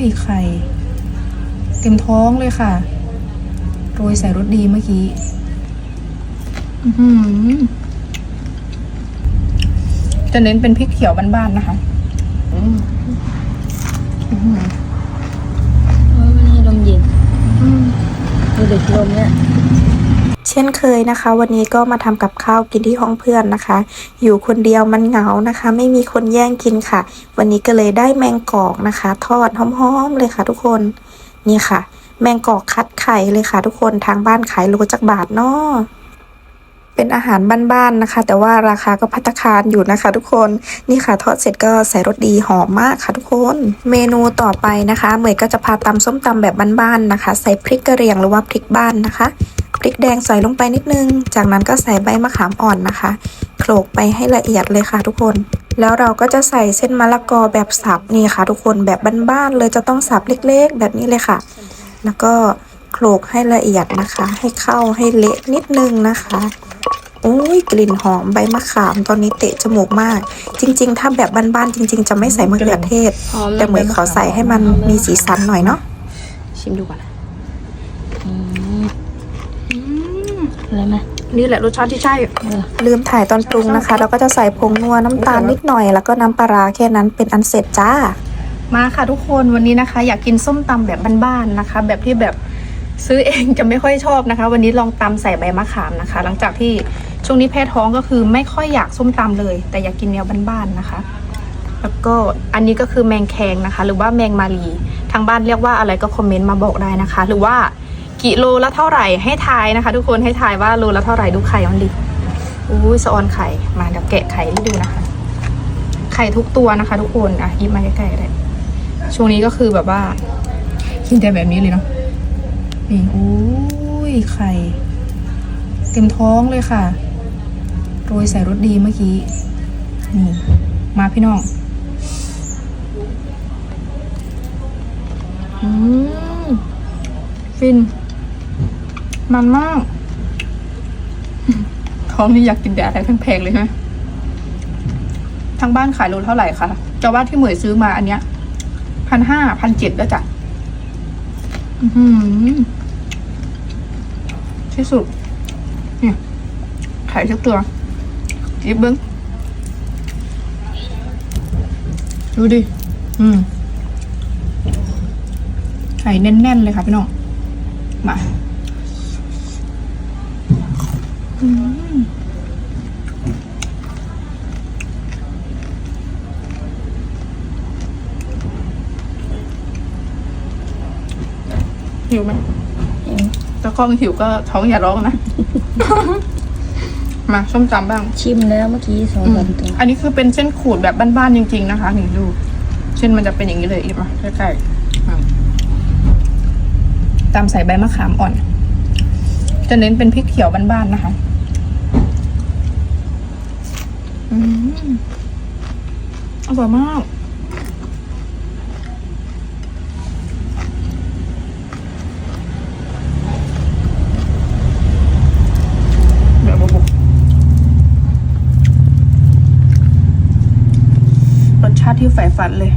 ยไข่ เต็มท้องเลยค่ะ โรยใส่รสดีเมื่อกี้อื้อหือจะเน้นเป็นพริกเขียวบ้านๆนะคะอืมอื้อหือเพราะมันให้ลมเย็นอืมดูเด็กลมเนี่ย เช่นเคยนะคะ วันนี้ก็มาทำกับข้าวกินที่ห้องเพื่อนนะคะ อยู่คนเดียวมันเหงานะคะ ไม่มีคนแย่งกินค่ะ วันนี้ก็เลยได้แมงกอกนะคะ ทอดหอมๆเลยค่ะ ทุกคนนี่ค่ะ แมงกอกคัดไข่เลยค่ะ ทุกคนทางบ้านขายโลจักบาทเนาะเป็นอาหารบ้านๆนะคะ แต่ว่าราคาก็พัตตาคารอยู่นะคะ ทุกคนนี่ค่ะทอดเสร็จก็ใส่รสดีหอมมากค่ะทุกคน เมนูต่อไปนะคะเหมยก็จะพาตำส้มตำแบบบ้านๆนะคะ ใส่พริกกระเรียงหรือว่าพริกบ้านนะคะ ริกแดงใส่ลงไปนิดนึง จากนั้นก็ใส่ใบมะขามอ่อนนะคะ โขลกไปให้ละเอียดเลยค่ะทุกคน แล้วเราก็จะใส่เส้นมะละกอแบบสับนี่ค่ะ ทุกคนแบบบ้านๆเลยจะต้องสับเล็กๆ แบบนี้เลยค่ะ แล้วก็โขลกให้ละเอียดนะคะ ให้เข้าให้เละนิดนึงนะคะโอ้ยกลิ่นหอมใบมะขามตอนนี้เตะจมูกมาก จริง ๆ ถ้าแบบบ้านๆจริง ๆ จะไม่ใส่มะเขือเทศหอมแต่เหมยขอใส่ให้มันมีสีสันหน่อยเนาะชิมดูก่อน อะไรไหมนี่แหละรสชาติที่ใช่เออลืมถ่ายตอนปรุงนะคะ เราก็จะใส่ผงนัวน้ำตาลนิดหน่อย แล้วก็น้ำปลาร้าแค่นั้นเป็นอันเสร็จจ้า มาค่ะทุกคนวันนี้นะคะ อยากกินส้มตำแบบบ้านๆนะคะ แบบที่แบบซื้อเองจะไม่ค่อยชอบนะคะ วันนี้ลองตำใส่ใบมะขามนะคะ หลังจากที่ช่วงนี้แพ้ท้องก็คือไม่ค่อยอยากส้มตำเลย แต่อยากกินแนวบ้านๆนะคะ แล้วก็อันนี้ก็คือแมงแคงนะคะ หรือว่าแมงมารีทางบ้านเรียกว่าอะไรก็คอมเมนต์มาบอกได้นะคะ หรือว่า กิโลละเท่าไหร่ให้ทายนะคะ ทุกคนให้ทายว่าโลละเท่าไหร่ดูไข่มันดิอุ้ยสะออนไข่มาเดี๋ยวแกะไข่ให้ดูนะคะ ไข่ทุกตัวนะคะ ทุกคนอะยิบมาใกล้ๆก็ได้ช่วงนี้ก็คือแบบว่ากินแต่แบบนี้เลยเนาะนี่อุ้ยไข่เต็มท้องเลยค่ะโรยใส่รสดีเมื่อกี้นี่มาพี่น้องอืมฟิน มันมากท้องนี่อยากกินแต่อะไรแพงๆเลยใช่ไหมทางบ้านขายโลเท่าไหร่คะแต่ว่าที่เหมยซื้อมาอันเนี้ยพันห้าพันเจ็ดแล้วจ้ะอือหือที่สุด เนี่ยไข่ทุกตัวยิบเบิ้งดูดิ อืมไข่แน่น ๆ เลยค่ะพี่น้อง มา หิวไหมหิวถ้ากล้องหิวก็ท้องอย่าร้องนะ มาส้มตำบ้าง ชิมแล้วเมื่อกี้สองสามตัวอันนี้คือเป็นเส้นขูดแบบบ้านๆจริง ๆ นะคะนี่ดู เส้นมันจะเป็นอย่างนี้เลยอีกมาใกล้ๆอะตามใส่ใบมะขามอ่อน จะเน้นเป็นพริกเขียวบ้านๆนะคะอืมอร่อยมาก เดี๋ยวบุกรสชาติที่ใฝ่ฝันเลย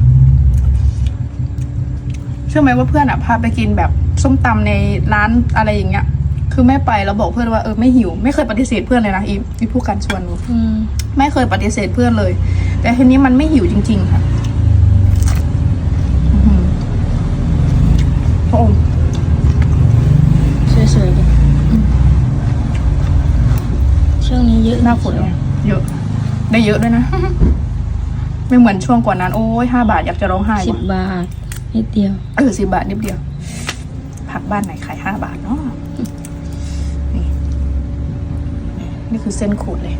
เชื่อไหมว่าเพื่อนอะ พาไปกินแบบส้มตำในร้านอะไรอย่างเงี้ย คือไม่ไปแล้วบอกเพื่อนว่าเออไม่หิว ไม่เคยปฏิเสธเพื่อนเลยนะอีอีผู้การชวนหนูอืมไม่เคยปฏิเสธเพื่อนเลย แต่ทีนี้มันไม่หิวจริง ๆ ค่ะอื้อหือโอ้สวยๆดิช่วงนี้เยอะหน้าฝนเนี่ยเยอะ ได้เยอะด้วยนะ ไม่เหมือนช่วงก่อนนั้น โอ้ยห้าบาทอยากจะร้องไห้สิบว่ะบาทนิดเดียวเออสิบบาทนิดเดียวผักบ้านไหนขายห้าบาทเนาะ นี่คือเส้นขูดเลย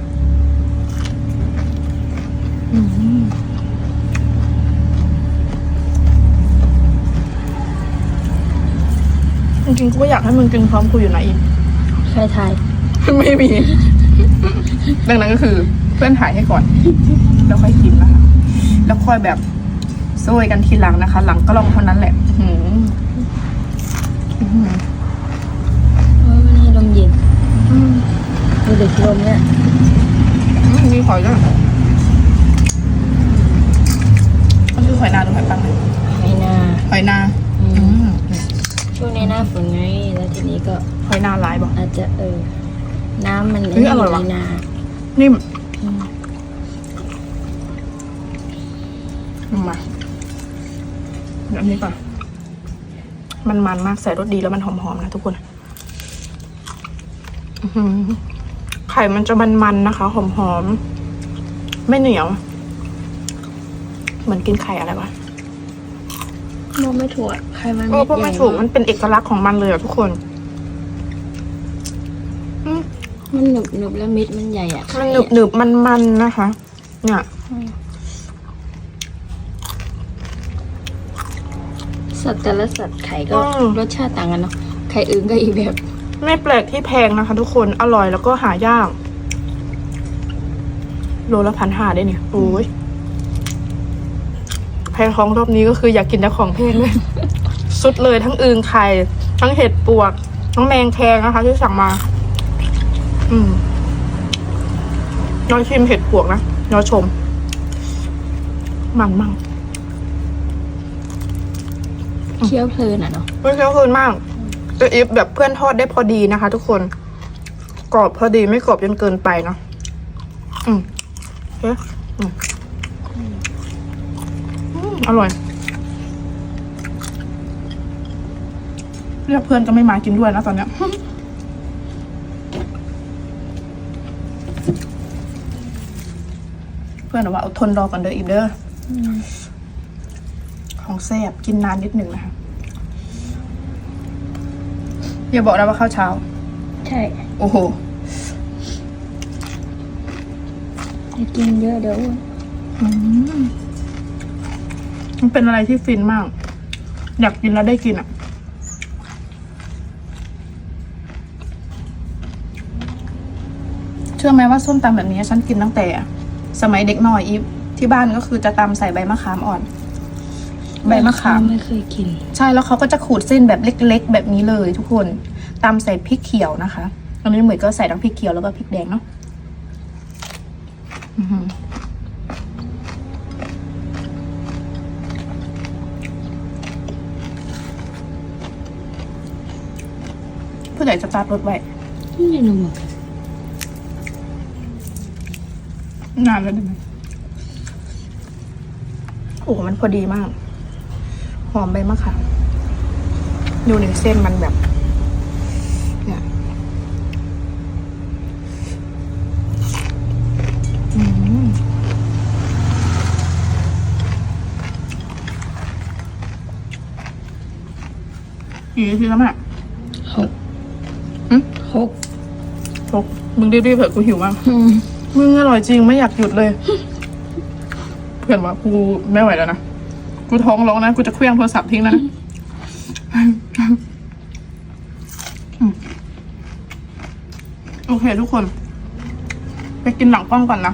อืมจริงๆกูก็อยากให้มึงกินพร้อมกูอยู่นะอีกใครทาย ไม่มี ดังนั้นก็คือเพื่อนถ่ายให้ก่อน แล้วค่อยกินนะคะแล้วค่อยแบบโซยกันทีหลังนะคะ หลังก็ลองเท่านั้นแหละอื้อหืออื้อหือ เพราะมันให้ลมเย็น อืม ดูเด็กลมเนี่ย มี หอยด้วยมันคือหอยนางหรือหอยปังเนี่ยไม่น่าหอยนาอือืมมช่วงนี้หน้าฝนไง แล้วทีนี้ก็หอยนาลายบอกอาจจะเออ น้ำมันเฮ้ยอร่อยว่ะในนานิ่มอืมมาเดี๋ยวอันนี้ก่อน มันมันมากใส่รสดีแล้วมันหอมๆนะทุกคนอื้อหือไข่มันจะมันๆนะคะ หอมๆ ไม่เหนียว เหมือนกินไข่อะไรวะมองไม่ถูกอะใครมันเออพูดไม่ใหญ่ถูกมันเป็นเอกลักษณ์ของมันเลยอะทุกคนอืมมันหนึบหนึบแล้วมิดมันใหญ่อะมันหนึบหนึบมันมันๆนะคะ เนี่ยสัตว์แต่ละสัตว์ไข่ก็อืมรสชาติต่างกันเนาะไข่อื่นก็อีกแบบ ไม่แปลกที่แพงนะคะ ทุกคนอร่อยแล้วก็หายาก โลละพันห้าได้เนี่ยโอ้ยแพงของรอบนี้ก็คืออยากกินแต่ของแพงเลย สุดเลยทั้งอึงไข่ ทั้งเห็ดปวก ทั้งแมงแคงนะคะ ที่สั่งมา อืมน้อยชิมเห็ดปวกนะน้อยชม มันมั่งเคี้ยวเพลินอะเนาะเพื่อนเคี้ยวคืนมากจะอิฟแบบเพื่อนทอดได้พอดีนะคะ ทุกคน กรอบพอดีไม่กรอบจนเกินไปเนาะอืม เฮ้ยอืมอืมอร่อย เรียกเพื่อนก็ไม่มากินด้วยนะตอนเนี้ยเพื่อนบอกว่าเอาทนรอก่อนเด้ออีกเด้ออของแซ่บกินนานนิดหนึ่งนะคะอย่าบอกนะว่าข้าวเช้า ใช่ โอ้โห อย่ากินเยอะเดี๋ยวอ้วนมันเป็นอะไรที่ฟินมาก อยากกินแล้วได้กินอะ เชื่อไหมว่าส้มตำแบบนี้ฉันกินตั้งแต่ สมัยเด็กน้อยอีฟที่บ้านก็คือจะตำใส่ใบมะขามอ่อน ใบมะขาม ไม่เคยกิน ใช่แล้วเขาก็จะขูดเส้นแบบเล็ก ๆ แบบนี้เลยทุกคนตำใส่พริกเขียวนะคะอันนี้เหมือนก็ใส่ทั้งพริกเขียวแล้วก็พริกแดงเนาะอื้อหือ ผู้ใหญ่จะตัดรถไว้ไม่รู้อะนานแล้วได้ไหมโอ้โหมันพอดีมาก หอมใบมะขามดูหนึ่งเส้นมันแบบ เนี่ยอืม กี่นาทีแล้วแม่หกหึหกตกมึงรีบๆเถอะกูหิวมาก อืมมึงอร่อยจริงไม่อยากหยุดเลย เพื่อนว่ากูไม่ไหวแล้วนะ กูท้องร้องนะ กูจะเคลี้ยงโทรศัพท์ทิ้งแล้วนะอืมโอเคทุกคน ไปกินหลังกล้องก่อนนะ